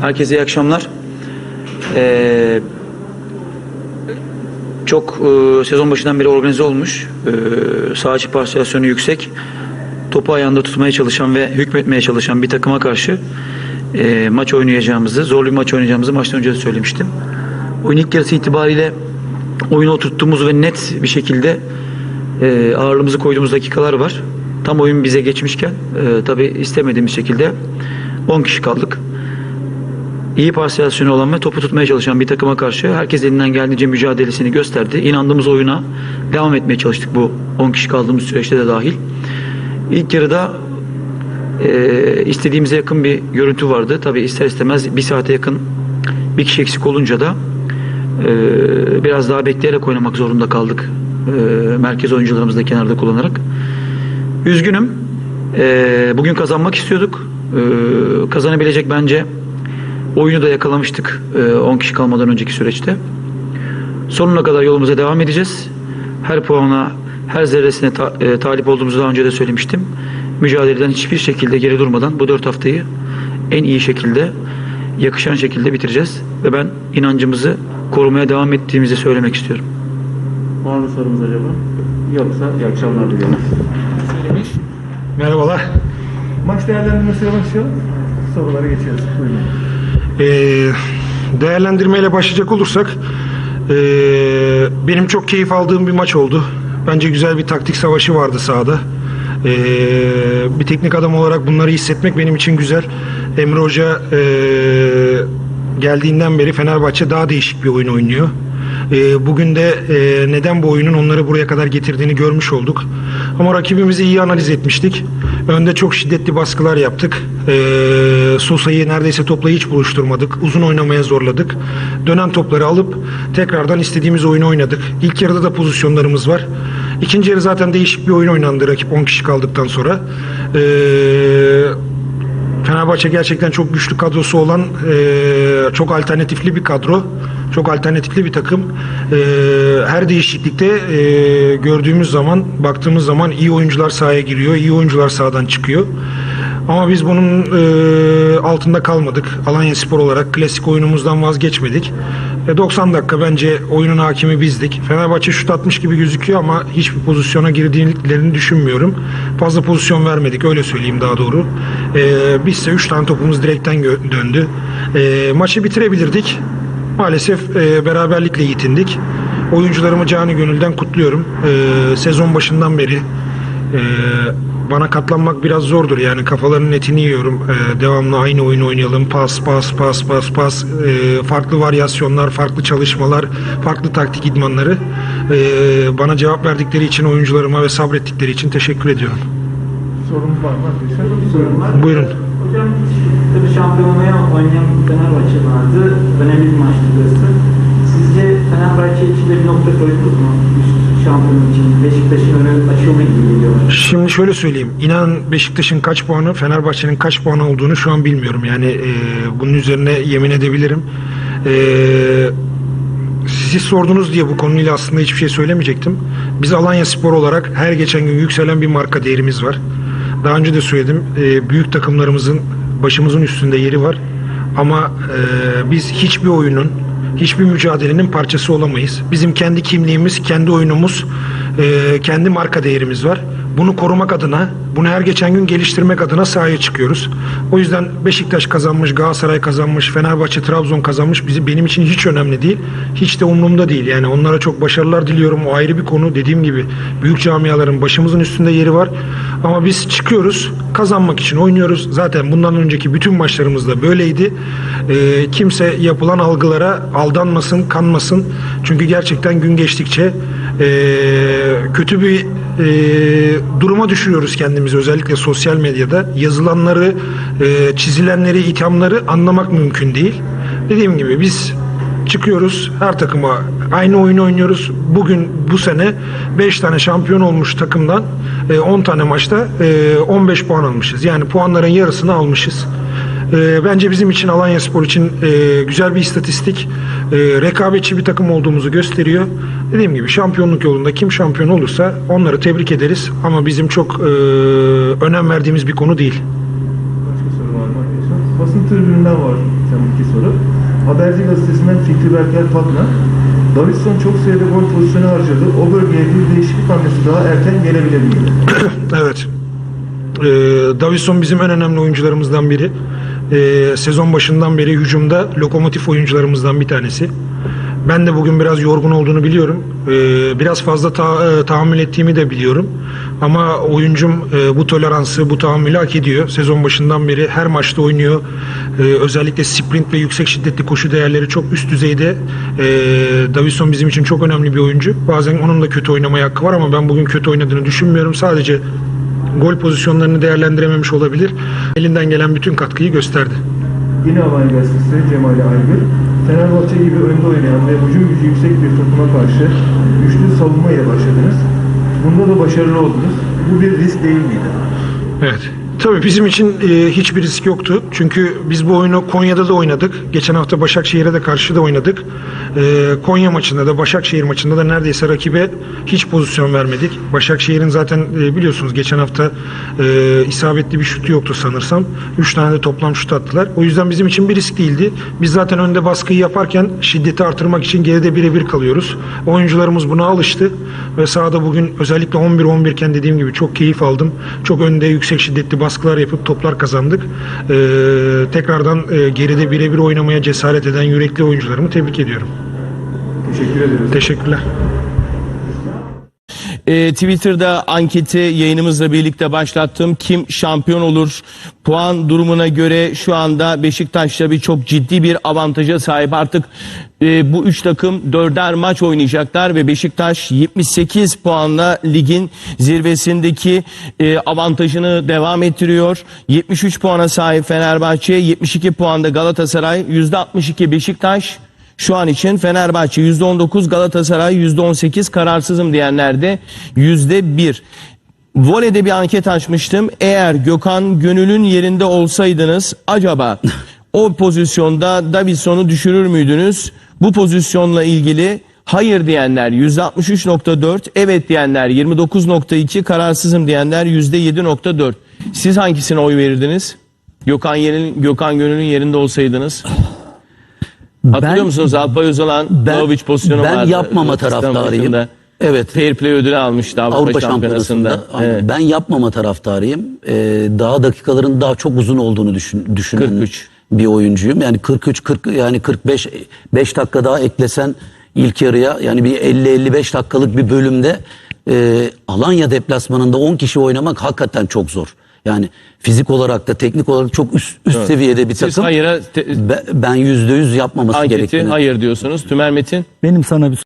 Herkese iyi akşamlar. Ee, çok e, sezon başından beri organize olmuş. E, sağ içi parselasyonu yüksek. Topu ayağında tutmaya çalışan ve hükmetmeye çalışan bir takıma karşı e, maç oynayacağımızı, zorlu bir maç oynayacağımızı maçtan önce de söylemiştim. Oyun ilk yarısı itibariyle oyunu oturttuğumuz ve net bir şekilde e, ağırlığımızı koyduğumuz dakikalar var. Tam oyun bize geçmişken e, tabii istemediğimiz şekilde 10 kişi kaldık. İyi parselasyonu olan ve topu tutmaya çalışan bir takıma karşı herkes elinden geldiğince mücadelesini gösterdi. İnandığımız oyuna devam etmeye çalıştık bu 10 kişi kaldığımız süreçte de dahil. İlk yarıda e, istediğimize yakın bir görüntü vardı. Tabii ister istemez bir saate yakın bir kişi eksik olunca da e, biraz daha bekleyerek oynamak zorunda kaldık. E, merkez oyuncularımızı da kenarda kullanarak. Üzgünüm. E, bugün kazanmak istiyorduk. E, kazanabilecek bence oyunu da yakalamıştık e, 10 kişi kalmadan önceki süreçte. Sonuna kadar yolumuza devam edeceğiz. Her puana, her zerresine ta- e, talip olduğumuzu daha önce de söylemiştim. Mücadeleden hiçbir şekilde geri durmadan bu 4 haftayı en iyi şekilde, yakışan şekilde bitireceğiz. Ve ben inancımızı korumaya devam ettiğimizi söylemek istiyorum. Var mı sorumuz acaba? Yoksa iyi akşamlar diliyorum. söylemiş. Merhabalar. Maç değerlendirmesiyle başlayalım. Sorulara geçiyoruz. Buyurun. Ee, değerlendirmeyle başlayacak olursak ee, benim çok keyif aldığım bir maç oldu. Bence güzel bir taktik savaşı vardı sahada. Ee, bir teknik adam olarak bunları hissetmek benim için güzel. Emre Hoca ee, geldiğinden beri Fenerbahçe daha değişik bir oyun oynuyor. Ee, bugün de ee, neden bu oyunun onları buraya kadar getirdiğini görmüş olduk. Ama rakibimizi iyi analiz etmiştik. Önde çok şiddetli baskılar yaptık. Ee, Sosa'yı neredeyse topla hiç buluşturmadık. Uzun oynamaya zorladık. Dönen topları alıp tekrardan istediğimiz oyunu oynadık. İlk yarıda da pozisyonlarımız var. İkinci yarı zaten değişik bir oyun oynandı rakip 10 kişi kaldıktan sonra. Ee, Fenerbahçe gerçekten çok güçlü kadrosu olan e, çok alternatifli bir kadro. Çok alternatifli bir takım. E, her değişiklikte e, gördüğümüz zaman, baktığımız zaman iyi oyuncular sahaya giriyor, iyi oyuncular sahadan çıkıyor. Ama biz bunun e, altında kalmadık. Alanya Spor olarak klasik oyunumuzdan vazgeçmedik. E, 90 dakika bence oyunun hakimi bizdik. Fenerbahçe şut atmış gibi gözüküyor ama hiçbir pozisyona girdiklerini düşünmüyorum. Fazla pozisyon vermedik öyle söyleyeyim daha doğru. E, bizse 3 tane topumuz direkten döndü. E, maçı bitirebilirdik. Maalesef e, beraberlikle yitindik. Oyuncularımı canı gönülden kutluyorum. E, sezon başından beri e, bana katlanmak biraz zordur. Yani kafalarının etini yiyorum. E, devamlı aynı oyun oynayalım. Pas, pas, pas, pas, pas. E, farklı varyasyonlar, farklı çalışmalar, farklı taktik idmanları. E, bana cevap verdikleri için oyuncularıma ve sabrettikleri için teşekkür ediyorum. Sorumuz var mı? Sorun var. Buyurun. Hocam tabii şampiyonaya oynayan Fenerbahçe vardı. Önemli bir maçtı burası. Sizce Fenerbahçe için de bir nokta koydunuz mu? Şimdi şöyle söyleyeyim. İnan Beşiktaş'ın kaç puanı, Fenerbahçe'nin kaç puanı olduğunu şu an bilmiyorum. Yani e, bunun üzerine yemin edebilirim. E, siz sordunuz diye bu konuyla aslında hiçbir şey söylemeyecektim. Biz Alanya Spor olarak her geçen gün yükselen bir marka değerimiz var. Daha önce de söyledim. e, büyük takımlarımızın başımızın üstünde yeri var. Ama e, biz hiçbir oyunun, hiçbir mücadelenin parçası olamayız. Bizim kendi kimliğimiz, kendi oyunumuz, kendi marka değerimiz var. Bunu korumak adına, bunu her geçen gün geliştirmek adına sahaya çıkıyoruz. O yüzden Beşiktaş kazanmış, Galatasaray kazanmış, Fenerbahçe, Trabzon kazanmış. Bizi benim için hiç önemli değil. Hiç de umurumda değil. Yani onlara çok başarılar diliyorum. O ayrı bir konu. Dediğim gibi büyük camiaların başımızın üstünde yeri var. Ama biz çıkıyoruz, kazanmak için oynuyoruz. Zaten bundan önceki bütün maçlarımızda böyleydi. Ee, kimse yapılan algılara aldanmasın, kanmasın. Çünkü gerçekten gün geçtikçe ee, kötü bir ee, duruma düşürüyoruz kendimizi özellikle sosyal medyada. Yazılanları, ee, çizilenleri, ithamları anlamak mümkün değil. Dediğim gibi biz çıkıyoruz her takıma aynı oyunu oynuyoruz. Bugün bu sene 5 tane şampiyon olmuş takımdan e, 10 tane maçta e, 15 puan almışız. Yani puanların yarısını almışız. E, bence bizim için Alanya Spor için e, güzel bir istatistik. E, rekabetçi bir takım olduğumuzu gösteriyor. Dediğim gibi şampiyonluk yolunda kim şampiyon olursa onları tebrik ederiz. Ama bizim çok e, önem verdiğimiz bir konu değil. Başka soru var mı arkadaşlar? basın tribününden var sen iki soru. Haberci gazetesinden Fikri Berker Patna. Davidson çok sayıda gol pozisyonu harcadı. O bölgeye bir değişiklik hamlesi daha erken gelebilir miydi? Evet. Ee, Davison bizim en önemli oyuncularımızdan biri. Ee, sezon başından beri hücumda lokomotif oyuncularımızdan bir tanesi. Ben de bugün biraz yorgun olduğunu biliyorum. Ee, biraz fazla ta- e, tahammül ettiğimi de biliyorum. Ama oyuncum e, bu toleransı, bu tahammülü hak ediyor. Sezon başından beri her maçta oynuyor. Ee, özellikle sprint ve yüksek şiddetli koşu değerleri çok üst düzeyde. Ee, Davison bizim için çok önemli bir oyuncu. Bazen onun da kötü oynamaya hakkı var ama ben bugün kötü oynadığını düşünmüyorum. Sadece gol pozisyonlarını değerlendirememiş olabilir. Elinden gelen bütün katkıyı gösterdi. Yine Alanya gazetesi Cemal Aygır. Fenerbahçe gibi önde oynayan ve hücum gücü yüksek bir takıma karşı güçlü savunma ile başladınız. Bunda da başarılı oldunuz. Bu bir risk değil miydi? Evet. Tabii bizim için e, hiçbir risk yoktu. Çünkü biz bu oyunu Konya'da da oynadık. Geçen hafta Başakşehir'e de karşı da oynadık. E, Konya maçında da Başakşehir maçında da neredeyse rakibe hiç pozisyon vermedik. Başakşehir'in zaten e, biliyorsunuz geçen hafta e, isabetli bir şutu yoktu sanırsam. 3 tane de toplam şut attılar. O yüzden bizim için bir risk değildi. Biz zaten önde baskıyı yaparken şiddeti artırmak için geride birebir kalıyoruz. Oyuncularımız buna alıştı ve sahada bugün özellikle 11-11 iken dediğim gibi çok keyif aldım. Çok önde yüksek şiddetli baskılar yapıp toplar kazandık. Ee, tekrardan e, geride birebir oynamaya cesaret eden yürekli oyuncularımı tebrik ediyorum. Teşekkür ediyoruz. Teşekkürler. Ee, Twitter'da anketi yayınımızla birlikte başlattım. Kim şampiyon olur? Puan durumuna göre şu anda Beşiktaş tabii çok ciddi bir avantaja sahip. Artık e, bu üç takım dörder maç oynayacaklar ve Beşiktaş 78 puanla ligin zirvesindeki e, avantajını devam ettiriyor. 73 puana sahip Fenerbahçe, 72 puanda Galatasaray, %62 Beşiktaş. Şu an için Fenerbahçe %19, Galatasaray %18, kararsızım diyenler de %1. Voley'de bir anket açmıştım. Eğer Gökhan Gönül'ün yerinde olsaydınız acaba o pozisyonda Davidson'u düşürür müydünüz? Bu pozisyonla ilgili hayır diyenler %63.4, evet diyenler 29.2, kararsızım diyenler %7.4. Siz hangisine oy verirdiniz? Gökhan, Yenil, Gökhan Gönül'ün yerinde olsaydınız. Hatırlıyor Ben- musunuz Alpay Özalan, Ben- Vlahovic pozisyonu ben vardı. yapmama Hırvatistan taraftarıyım. Evet. Fair play ödülü almıştı Avrupa, Avrupa Şampiyonası'nda. Şampiyonası'nda. Evet. Ben yapmama taraftarıyım. Ee, daha dakikaların daha çok uzun olduğunu düşün, düşünen 43. bir oyuncuyum. Yani 43 40 yani 45 5 dakika daha eklesen ilk yarıya yani bir 50 55 dakikalık bir bölümde e, Alanya deplasmanında 10 kişi oynamak hakikaten çok zor. Yani fizik olarak da teknik olarak çok üst, üst seviyede bir Siz takım. hayıra te- Be- ben yüzde yüz yapmaması anketi gerektiğini hayır diyorsunuz. Tümer Metin. Benim sana bir